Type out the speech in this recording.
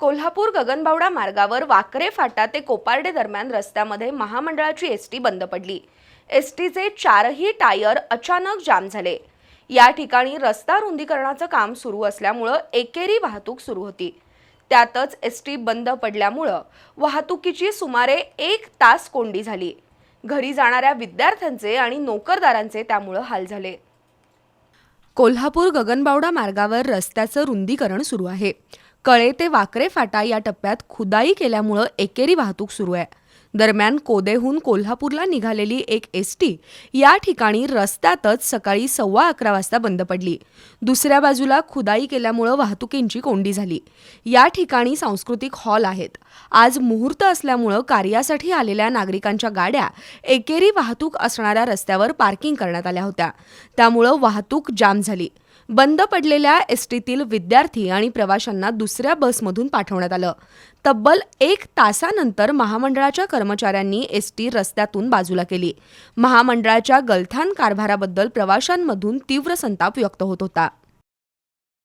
कोल्हापूर गगनबावडा मार्गावर वाकरे फाटा ते कोपार्डे दरम्यान रस्त्यामध्ये महामंडळाची एस टी बंद पडली. एस टीचे चारही टायर अचानक जाम झाले. या ठिकाणी रस्ता रुंदीकरणाचं काम सुरू असल्यामुळं एकेरी वाहतूक सुरू होती. त्यातच एस टी बंद पडल्यामुळं वाहतुकीची सुमारे एक तास कोंडी झाली. घरी जाणाऱ्या विद्यार्थ्यांचे आणि नोकरदारांचे त्यामुळं हाल झाले. कोल्हापूर गगनबावडा मार्गावर रस्त्याचं रुंदीकरण सुरू आहे. कळे ते वाकरे फाटा या टप्प्यात खुदाई केल्यामुळं एकेरी वाहतूक सुरू आहे. दरम्यान कोदेहून कोल्हापूरला निघालेली एक एस टी या ठिकाणी रस्त्यातच सकाळी सव्वा अकरा वाजता बंद पडली. दुसऱ्या बाजूला खुदाई केल्यामुळं वाहतुकींची कोंडी झाली. या ठिकाणी सांस्कृतिक हॉल आहेत. आज मुहूर्त असल्यामुळं कार्यासाठी आलेल्या नागरिकांच्या गाड्या एकेरी वाहतूक असणाऱ्या रस्त्यावर पार्किंग करण्यात आल्या होत्या. त्यामुळं वाहतूक जाम झाली. बंद पडलेल्या एस टीतील विद्यार्थी आणि प्रवाशांना दुसऱ्या बसमधून पाठवण्यात आलं. तब्बल एक तासानंतर महामंडळाच्या कर्मचाऱ्यांनी एस टी रस्त्यातून बाजूला केली. महामंडळाच्या गलथान कारभाराबद्दल प्रवाशांमधून तीव्र संताप व्यक्त होत होता.